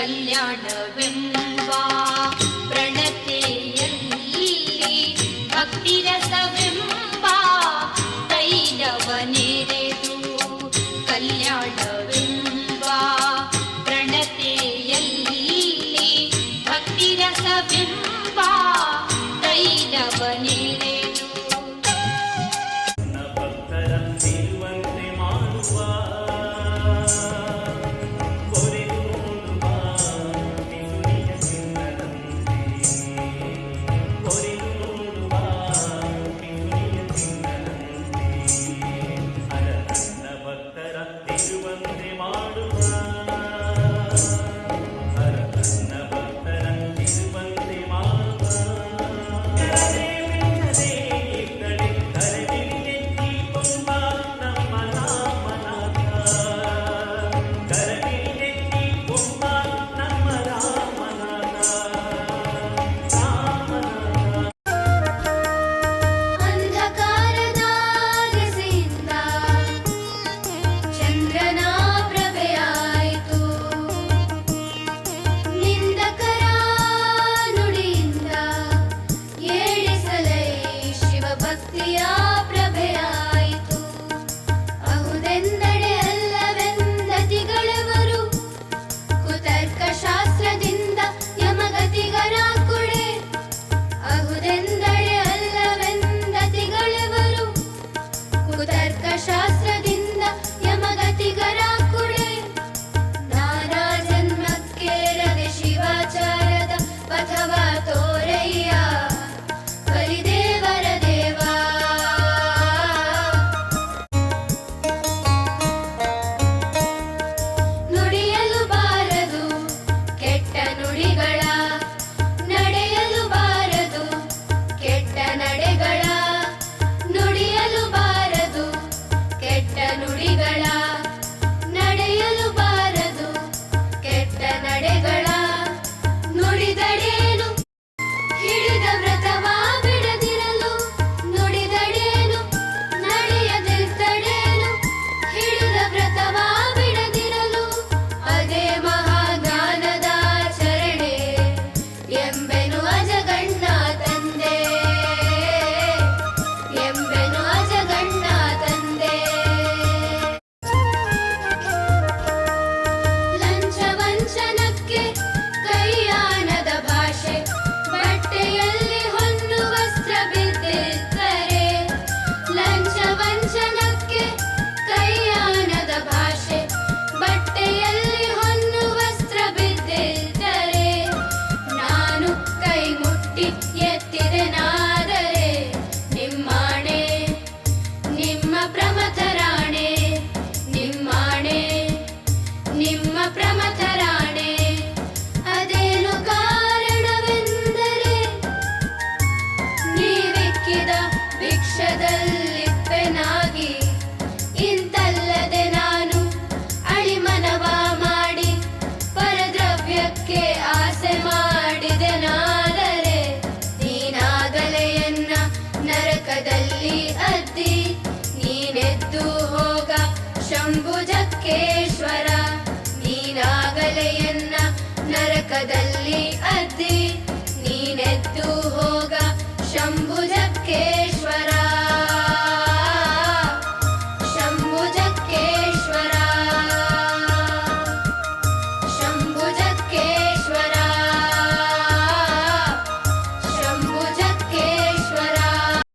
കല്യാണ ಭಿಕ್ಷದಲ್ಲಿಪ್ಪೆನಾಗಿ ಇಂತಲ್ಲದೆ ನಾನು ಅಳಿಮನವ ಮಾಡಿ, ಪರದ್ರವ್ಯಕ್ಕೆ ಆಸೆ ಮಾಡಿದೆನಾದರೆ ನೀನಾಗಲೆಯನ್ನ ನರಕದಲ್ಲಿ ಅದ್ದಿ, ನೀನೆದ್ದು ಹೋಗ ಶಂಭುಜಕ್ಕೇಶ್ವರ ನೀನಾಗಲೆಯನ್ನ ನರಕದಲ್ಲಿ ಅದ್ದಿ.